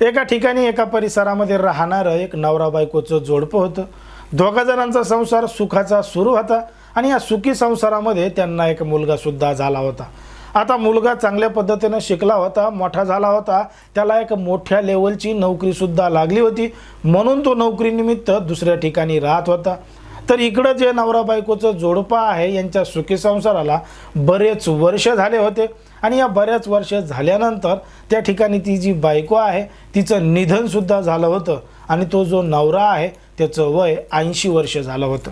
एका ठिकाणी एका परिसरामध्ये राहणारं एक नवरा बायकोचं जोडपं होतं. दोघा जणांचा संसार सुखाचा सुरू होता आणि या सुखी संसारामध्ये त्यांना एक मुलगासुद्धा झाला होता. आता मुलगा चांगल्या पद्धतीनं शिकला होता मोठा झाला होता. त्याला एक मोठ्या लेवलची नोकरीसुद्धा लागली होती. म्हणून तो नोकरीनिमित्त दुसऱ्या ठिकाणी राहत होता. तर इकडं जे नवरा बायकोचं जोडपं आहे यांच्या सुखी संसाराला बरेच वर्ष झाले होते. आणि या बऱ्याच वर्ष झाल्यानंतर त्या ठिकाणी ती जी बायको आहे तिचं निधनसुद्धा झालं होतं. आणि तो जो नवरा आहे त्याचं वय ऐंशी वर्ष झालं होतं.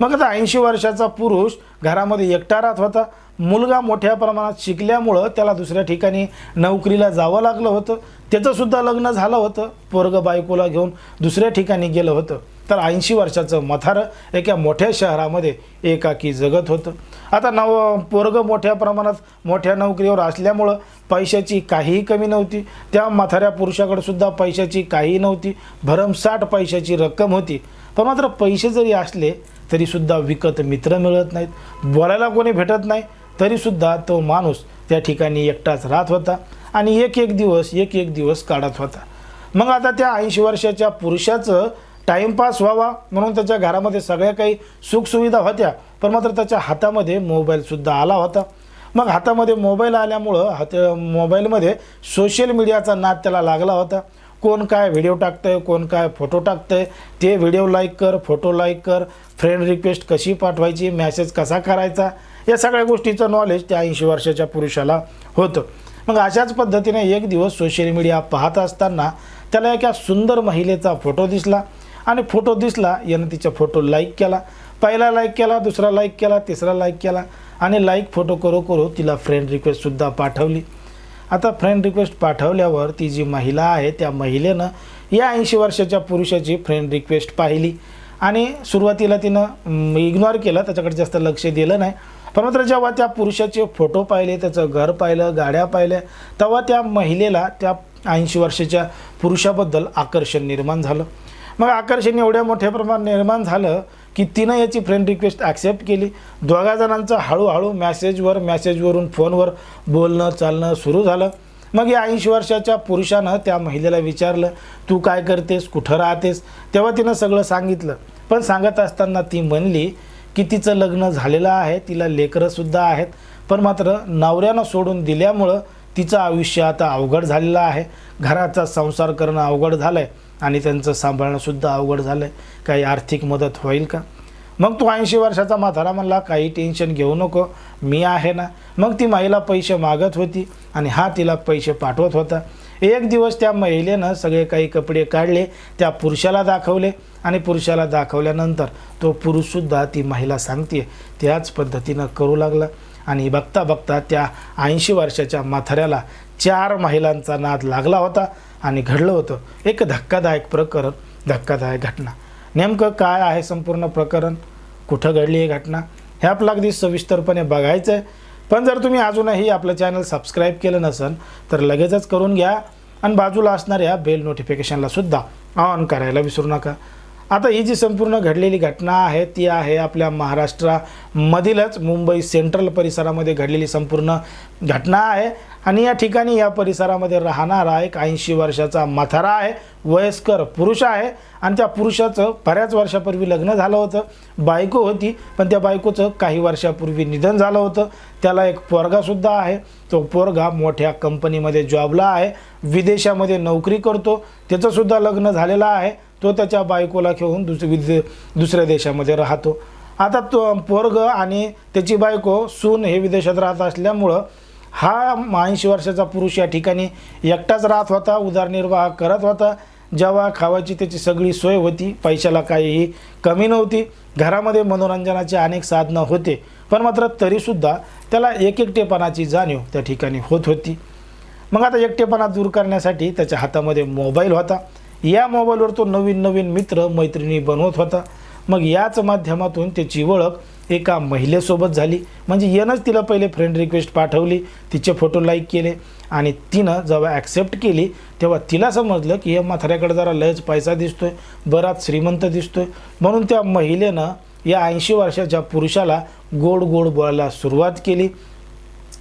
मग आता ऐंशी वर्षाचा पुरुष घरामध्ये एकटा राहत होता. मुलगा मोठ्या प्रमाणात शिकल्यामुळं त्याला दुसऱ्या ठिकाणी नोकरीला जावं लागलं होतं. त्याचंसुद्धा लग्न झालं होतं. पोरग बायकोला घेऊन दुसऱ्या ठिकाणी गेलं होतं. तर ऐंशी वर्षाचं मथारं एका मोठ्या शहरामध्ये एकाकी जगत होतं. आता नव पोरग मोठ्या प्रमाणात मोठ्या नोकरीवर असल्यामुळं पैशाची काहीही कमी नव्हती. त्या म्हाताऱ्या पुरुषाकडंसुद्धा पैशाची काहीही नव्हती. भरमसाठ पैशाची रक्कम होती. पण मात्र पैसे जरी असले तरीसुद्धा विकत मित्र मिळत नाहीत. बोलायला कोणी भेटत नाही तरीसुद्धा तो माणूस त्या ठिकाणी एकटाच राहत होता आणि एक एक दिवस एक एक दिवस काढत होता. मग आता त्या ऐंशी वर्षाच्या पुरुषाचं टाईमपास व्हावा. म्हणून त्याच्या घरामध्ये सगळ्या काही सुखसुविधा होत्या. पण मात्र त्याच्या हातामध्ये मोबाईलसुद्धा आला होता. मग हातामध्ये मोबाईल आल्यामुळं हात मोबाईलमध्ये सोशल मीडियाचा नाद त्याला लागला होता. कोण काय व्हिडिओ टाकतंय कोण काय फोटो टाकतंय ते व्हिडिओ लाईक कर फोटो लाईक कर फ्रेंड रिक्वेस्ट कशी पाठवायची मॅसेज कसा करायचा या सगळ्या गोष्टीचं नॉलेज त्या ऐंशी वर्षाच्या पुरुषाला होतं. मग अशाच पद्धतीने एक दिवस सोशल मीडिया पाहत असताना त्याला एका सुंदर महिलेचा फोटो दिसला. आणि फोटो दिसला यानं तिचा फोटो लाईक केला. पहिला लाईक केला दुसरा लाईक केला तिसरा लाईक केला. आणि लाईक फोटो करू करू तिला फ्रेंड रिक्वेस्टसुद्धा पाठवली. आता फ्रेंड रिक्वेस्ट पाठवल्यावर ती जी महिला आहे त्या महिलेनं या ऐंशी वर्षाच्या पुरुषाची फ्रेंड रिक्वेस्ट पाहिली. आणि सुरुवातीला तिनं इग्नोर केलं त्याच्याकडे जास्त लक्ष दिलं नाही. पण मात्र जेव्हा त्या पुरुषाचे फोटो पाहिले त्याचं घर पाहिलं गाड्या पाहिल्या तेव्हा त्या महिलेला त्या ऐंशी वर्षाच्या पुरुषाबद्दल आकर्षण निर्माण झालं. मग आकर्षण एवढ्या मोठ्या प्रमाणात निर्माण झालं की तिनं याची फ्रेंड रिक्वेस्ट ॲक्सेप्ट केली. दोघा जणांचं हळूहळू मॅसेजवर मॅसेजवरून फोनवर बोलणं चालणं सुरू झालं. मग या ऐंशी वर्षाच्या पुरुषानं त्या महिलेला विचारलं तू काय करतेस? कुठं राहतेस? तेव्हा तिनं सगळं सांगितलं. पण सांगत असताना ती म्हणली की तिचं लग्न झालेलं आहे तिला लेकरंसुद्धा आहेत. पण मात्र नवऱ्यानं सोडून दिल्यामुळं तिचं आयुष्य आता अवघड झालेलं आहे. घराचा संसार करणं अवघड झालं आहे आणि त्यांचं सांभाळणंसुद्धा अवघड झालं आहे काही आर्थिक मदत होईल का? मग तो ऐंशी वर्षाचा म्हातारा म्हणला काही टेन्शन घेऊ नको मी आहे ना. मग ती महिला पैसे मागत होती आणि हा तिला पैसे पाठवत होता. एक दिवस त्या महिलेनं सगळे काही कपडे काढले त्या पुरुषाला दाखवले आणि पुरुषाला दाखवल्यानंतर तो पुरुषसुद्धा ती महिला सांगते त्याच पद्धतीनं करू लागला. आणि बघता बघता त्या ऐंशी वर्षाच्या म्हाताऱ्याला चार महिलांचा नाद लागला होता आणि घडलं होतं. एक धक्कादायक प्रकरण धक्कादायक घटना. नेमकं काय आहे संपूर्ण प्रकरण? कुठं घडली ही घटना? हे आपलं अगदी सविस्तरपणे बघायचं आहे पण जर तुम्ही अजूनही आपलं चॅनल सबस्क्राईब केलं नसेल तर लगेचच करून घ्या आणि बाजूला असणाऱ्या बेल नोटिफिकेशनला सुद्धा ऑन करायला विसरू नका. आता ही जी संपूर्ण घडलेली घटना आहे ती आहे आपल्या महाराष्ट्रामधीलच मुंबई सेंट्रल परिसरामध्ये घडलेली संपूर्ण घटना आहे. आणि या ठिकाणी या परिसरामध्ये राहणारा एक ऐंशी वर्षाचा म्हातारा आहे वयस्कर पुरुष आहे आणि त्या पुरुषाचं बऱ्याच वर्षापूर्वी लग्न झालं होतं. बायको होती पण त्या बायकोचं काही वर्षापूर्वी निधन झालं होतं. त्याला एक पोरगासुद्धा आहे. तो पोरगा मोठ्या कंपनीमध्ये जॉबला आहे. विदेशामध्ये नोकरी करतो. त्याचंसुद्धा लग्न झालेलं आहे. तो त्याच्या बायकोला घेऊन दुस विदे दुसऱ्या देशामध्ये राहतो. आता तो पोरग आणि त्याची बायको सून हे विदेशात राहत असल्यामुळं हा ऐंशी वर्षाचा पुरुष या ठिकाणी एकटाच राहत होता उदरनिर्वाह करत होता. जेव्हा खावायची त्याची सगळी सोय होती पैशाला काहीही कमी नव्हती. घरामध्ये मनोरंजनाचे अनेक साधनं होते पण मात्र तरीसुद्धा त्याला एक एकटेपणाची जाणीव त्या ठिकाणी होत होती. मग आता एकटेपणा दूर करण्यासाठी त्याच्या हातामध्ये मोबाईल होता. या मोबाईलवर तो नवीन नवीन मित्र मैत्रिणी बनवत होता. मग याच माध्यमातून त्याची ओळख एका महिलेसोबत झाली. म्हणजे यानंच तिला पहिले फ्रेंड रिक्वेस्ट पाठवली. तिचे फोटो लाईक केले. आणि तिनं जेव्हा ॲक्सेप्ट केली तेव्हा तिला समजलं की या म्हाताऱ्याकडे जरा लयच पैसा दिसतोय बराच श्रीमंत दिसतोय. म्हणून त्या महिलेनं या ऐंशी वर्षाच्या पुरुषाला गोड गोड बोलायला सुरुवात केली.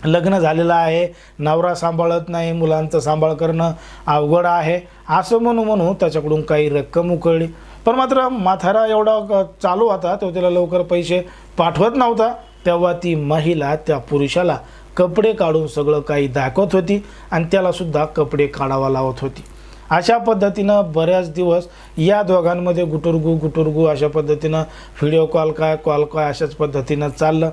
लग्न झालेलं आहे. नवरा सांभाळत नाही. मुलांचं सांभाळ करणं अवघड आहे. असं म्हणू म्हणू त्याच्याकडून काही रक्कम उकळली. पण मात्र माथारा एवढा चालू होता तो तिला लवकर पैसे पाठवत नव्हता. तेव्हा ती महिला त्या पुरुषाला कपडे काढून सगळं काही दाखवत होती आणि त्यालासुद्धा कपडे काढावा लावत होती. अशा पद्धतीनं बऱ्याच दिवस या दोघांमध्ये गुटुरगू गुटुरगू अशा पद्धतीनं व्हिडिओ कॉल काय कॉल काय अशाच पद्धतीनं चाललं.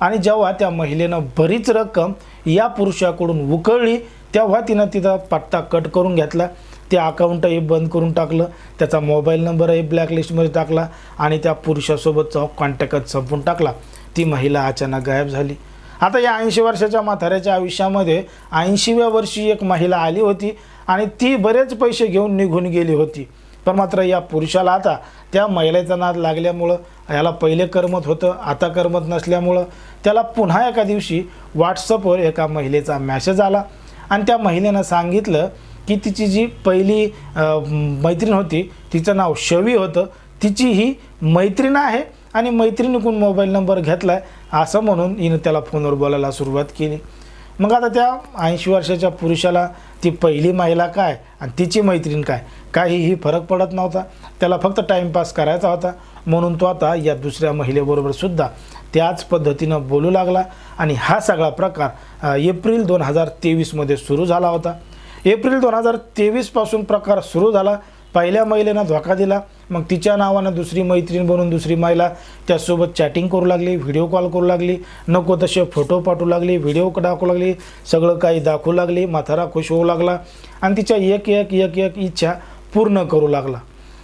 आणि जेव्हा त्या महिलेनं बरीच रक्कम या पुरुषाकडून उकळली तेव्हा तिनं तिचा पत्ता कट करून घेतला. ते अकाउंटही बंद करून टाकलं. त्याचा मोबाईल नंबरही ब्लॅकलिस्टमध्ये टाकला आणि त्या पुरुषासोबतचा कॉन्टॅक्टच संपून टाकला. ती महिला अचानक गायब झाली. आता या ऐंशी वर्षाच्या म्हाताऱ्याच्या आयुष्यामध्ये ऐंशीव्या वर्षी एक महिला आली होती आणि ती बरेच पैसे घेऊन निघून गेली होती. पण मात्र या पुरुषाला आता त्या महिलेचा नाद लागल्यामुळं याला पहिले करमत होतं आता करमत नसल्यामुळं त्याला पुन्हा एका दिवशी व्हॉट्सअपवर एका महिलेचा मॅसेज आला. आणि त्या महिलेनं सांगितलं की तिची जी पहिली मैत्रीण होती तिचं नाव शवी होतं. तिची ही मैत्रीण आहे आणि मैत्रिणीकडून मोबाईल नंबर घेतला आहे असं म्हणून हिनं त्याला फोनवर बोलायला सुरुवात केली. मग आता त्या ऐंशी वर्षाच्या पुरुषाला ती पहिली महिला काय आणि तिची मैत्रीण काय काहीही फरक पडत नव्हता. त्याला फक्त टाईमपास करायचा होता. म्हणून तो आता या दुसऱ्या महिलेबरोबर सुद्धा त्याच पद्धतीनं बोलू लागला आणि हा सगळा प्रकार एप्रिल दोन हजार तेवीसमध्ये सुरू झाला होता. एप्रिल दोन हजार तेवीसपासून प्रकार सुरू झाला. पहिल्या महिलेनं धोका दिला. मग तिच्या नावानं दुसरी मैत्रीण बनून दुसरी महिला त्यासोबत चॅटिंग करू लागली व्हिडिओ कॉल करू लागली. नको तसे फोटो पाठवू लागली व्हिडिओ दाखवू लागली. सगळं काही दाखवू लागली. म्हातारा खुश होऊ लागला. आणि तिच्या एक एक एक एक इच्छा पूर्ण करू लागला.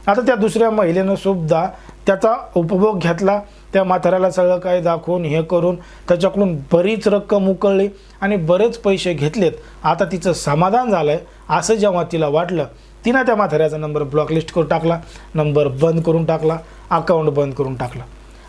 आता त्या दुसऱ्या महिलेनं सुद्धा त्याचा उपभोग घेतला. त्या म्हाताऱ्याला सगळं काही दाखवून हे करून त्याच्याकडून बरीच रक्कम उकळली आणि बरेच पैसे घेतलेत. आता तिचं समाधान झालं आहे असं जेव्हा तिला वाटलं तिनं त्या म्हाताऱ्याचा नंबर ब्लॉकलिस्ट करून टाकला नंबर बंद करून टाकला अकाउंट बंद करून टाकला.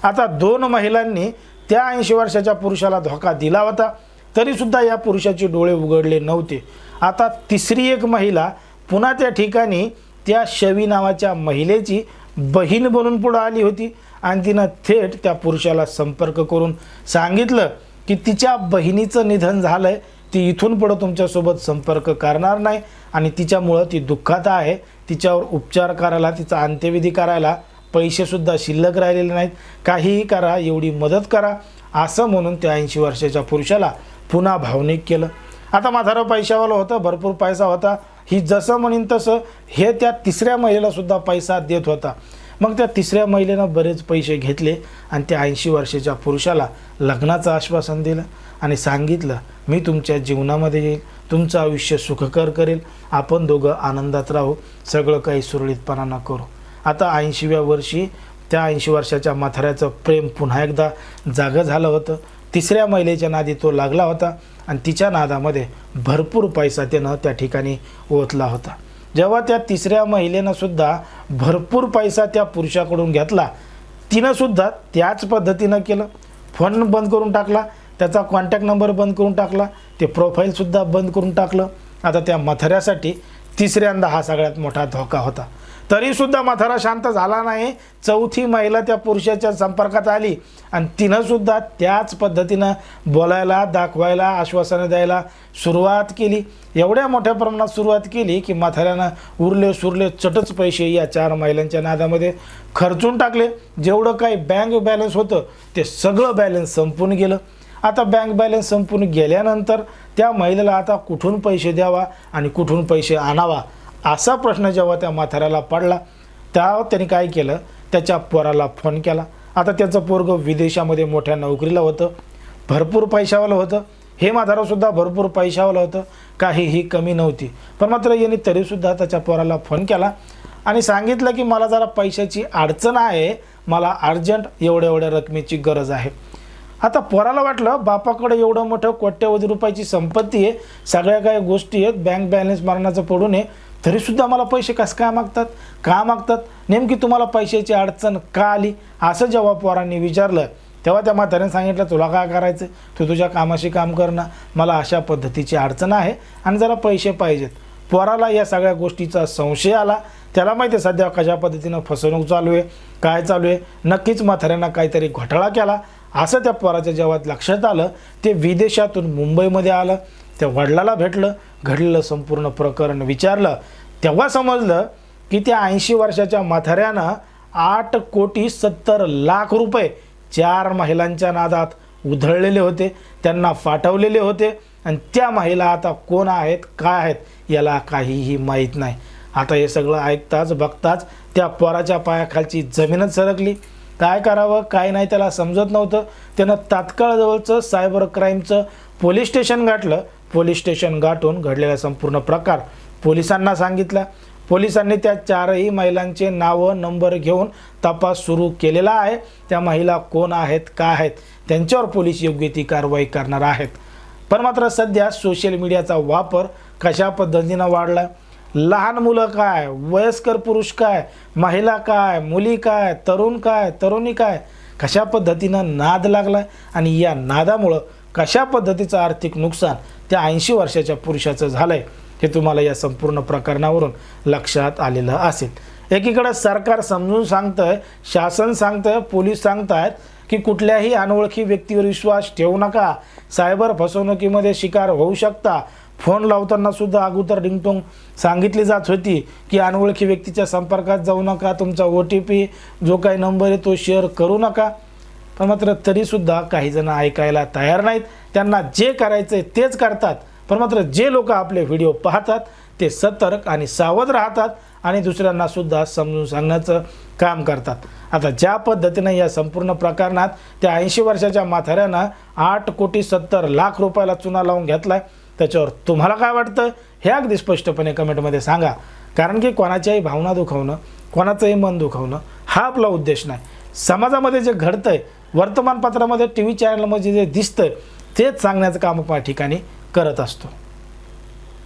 आता दोन महिलांनी त्या ऐंशी वर्षाच्या पुरुषाला धोका दिला होता तरीसुद्धा या पुरुषाचे डोळे उघडले नव्हते. आता तिसरी एक महिला पुन्हा त्या ठिकाणी त्या शवी नावाच्या महिलेची बहीण बनून पुढं आली होती. आणि तिनं थेट त्या पुरुषाला संपर्क करून सांगितलं की तिच्या बहिणीचं निधन झालं आहे ती इथून पुढं तुमच्यासोबत संपर्क करणार नाही आणि तिच्यामुळं ती दुःखात आहे. तिच्यावर उपचार करायला तिचा अंत्यविधी करायला पैसेसुद्धा शिल्लक राहिलेले नाहीत. काहीही करा एवढी मदत करा असं म्हणून त्या ऐंशी वर्षाच्या पुरुषाला पुन्हा भावनिक केलं. आता म्हातारा पैशावाला होतं भरपूर पैसा होता. ही जसं म्हणीन तसं हे त्या तिसऱ्या महिलेलासुद्धा पैसा देत होता. मग त्या तिसऱ्या महिलेनं बरेच पैसे घेतले आणि त्या ऐंशी वर्षाच्या पुरुषाला लग्नाचं आश्वासन दिलं आणि सांगितलं मी तुमच्या जीवनामध्ये येईल तुमचं आयुष्य सुखकर करेल आपण दोघं आनंदात राहू सगळं काही सुरळीतपणानं करू. आता ऐंशीव्या वर्षी त्या ऐंशी वर्षाच्या म्हाताऱ्याचं प्रेम पुन्हा एकदा जागं झालं होतं. तिसऱ्या महिलेच्या नादी तो लागला होता आणि तिच्या नादामध्ये भरपूर पैसा त्यानं त्या ठिकाणी ओतला होता. जेव्हा त्या तिसऱ्या महिलेनं सुद्धा भरपूर पैसा त्या पुरुषाकडून घेतला तिनं सुद्धा त्याच पद्धतीनं केलं. फोन बंद करून टाकला त्याचा कॉन्टॅक्ट नंबर बंद करून टाकला ते प्रोफाईलसुद्धा बंद करून टाकलं. आता त्या मथऱ्यासाठी तिसऱ्यांदा हा सगळ्यात मोठा धोका होता. तरीसुद्धा म्हातारा शांत झाला नाही. चौथी महिला त्या पुरुषाच्या संपर्कात आली. आणि तिनंसुद्धा त्याच पद्धतीनं बोलायला दाखवायला आश्वासनं द्यायला सुरुवात केली. एवढ्या मोठ्या प्रमाणात सुरुवात केली की म्हाताऱ्यानं उरले सुरले चटच पैसे या चार महिलांच्या नादामध्ये खर्चून टाकले. जेवढं काही बँक बॅलन्स होतं ते सगळं बॅलन्स संपून गेलं. आता बँक बॅलन्स संपून गेल्यानंतर त्या महिलेला आता कुठून पैसे द्यावा आणि कुठून पैसे आणावा असा प्रश्न जेव्हा त्या म्हाताऱ्याला पडला त्या त्यांनी काय केलं? त्याच्या पोराला फोन केला. आता त्याचं पोरगं विदेशामध्ये मोठ्या नोकरीला होतं. भरपूर पैशावालं होतं. हे म्हातारासुद्धा भरपूर पैशावालं होतं. काहीही कमी नव्हती. पण मात्र यांनी तरीसुद्धा त्याच्या पोराला फोन केला आणि सांगितलं की मला जरा पैशाची अडचण आहे. मला अर्जंट एवढ्या एवढ्या रकमेची गरज आहे. आता पोराला वाटलं बापाकडे एवढं मोठं कोट्यवधी रुपयाची संपत्ती आहे. सगळ्या काही गोष्टी आहेत. बँक बॅलन्स मारण्याचं पडून आहे तरीसुद्धा मला पैसे कसं काय मागतात? का मागतात? नेमकी तुम्हाला पैशाची अडचण का आली? असं जेव्हा पोरांनी विचारलं तेव्हा त्या म्हाताऱ्याने सांगितलं तुला काय करायचं? तू तुझ्या कामाशी काम करणं मला अशा पद्धतीची अडचण आहे आणि जरा पैसे पाहिजेत. पोराला या सगळ्या गोष्टीचा संशय आला. त्याला माहिती आहे सध्या कशा पद्धतीनं फसवणूक चालू आहे काय चालू आहे. नक्कीच म्हाताऱ्यांना काहीतरी घोटाळा केला. असं त्या पोराच्या जेव्हा लक्षात आलं ते विदेशातून मुंबईमध्ये आलं. त्या वडिलाला भेटलं घडलेलं संपूर्ण प्रकरण विचारलं तेव्हा समजलं की त्या ऐंशी वर्षाच्या म्हाताऱ्यानं आठ कोटी सत्तर लाख रुपये चार महिलांच्या नादात उधळलेले होते त्यांना फाटवलेले होते. आणि त्या महिला आता कोण आहेत काय आहेत याला काहीही माहीत नाही. आता हे सगळं ऐकताच बघताच त्या पोराच्या पायाखालची जमीनच सरकली. काय करावं काय नाही त्याला समजत नव्हतं. त्यानं तात्काळ जवळचं सायबर क्राईमचं पोलीस स्टेशन गाठलं. पोलीस स्टेशन गाठून घडलेला संपूर्ण प्रकार पोलिसांना सांगितला. पोलिसांनी त्या चारही महिलांचे नावं नंबर घेऊन तपास सुरू केलेला आहे. त्या महिला कोण आहेत का आहेत त्यांच्यावर पोलीस योग्य ती कारवाई करणार आहेत. पण मात्र सध्या सोशल मीडियाचा वापर कशा पद्धतीनं वाढला लहान मुलं काय? वयस्कर पुरुष काय? महिला काय? मुली काय? तरुण काय? तरुणी काय? कशा पद्धतीनं नाद लागला आणि या नादामुळं कशा पद्धतीचं आर्थिक नुकसान त्या ऐंशी वर्षाच्या पुरुषाचं झालं आहे हे तुम्हाला या संपूर्ण प्रकरणावरून लक्षात आलेलं असेल. एकीकडं सरकार समजून सांगतंय शासन सांगतं पोलीस सांगतायत की कुठल्याही अनोळखी व्यक्तीवर विश्वास ठेवू नका. सायबर फसवणुकीमध्ये शिकार होऊ शकता. फोन लावताना सुद्धा अगोदर रिंगटोंग सांगितली जात होती की अनोळखी व्यक्तीच्या संपर्कात जाऊ नका तुमचा ओ टी पी जो काही नंबर आहे तो शेअर करू नका. पण मात्र तरीसुद्धा काही जण ऐकायला तयार नाहीत. त्यांना जे करायचं आहे तेच करतात. पण मात्र जे लोक आपले व्हिडिओ पाहतात ते सतर्क आणि सावध राहतात आणि दुसऱ्यांनासुद्धा समजून सांगण्याचं काम करतात. आता ज्या पद्धतीनं या संपूर्ण प्रकरणात त्या ऐंशी वर्षाच्या म्हाताऱ्यानं आठ कोटी सत्तर लाख रुपयाला चुना लावून घेतलाय त्याच्यावर तुम्हाला काय वाटतं? हे अगदी स्पष्टपणे कमेंटमध्ये सांगा. कारण की कोणाच्याही भावना दुखवणं कोणाचंही मन दुखवणं हा आपला उद्देश नाही. समाजामध्ये जे घडतं आहे वर्तमानपत्रामध्ये टी व्ही चॅनलमध्ये जे दिसतं तेच सांगण्याचं काम आपण या ठिकाणी करत असतो.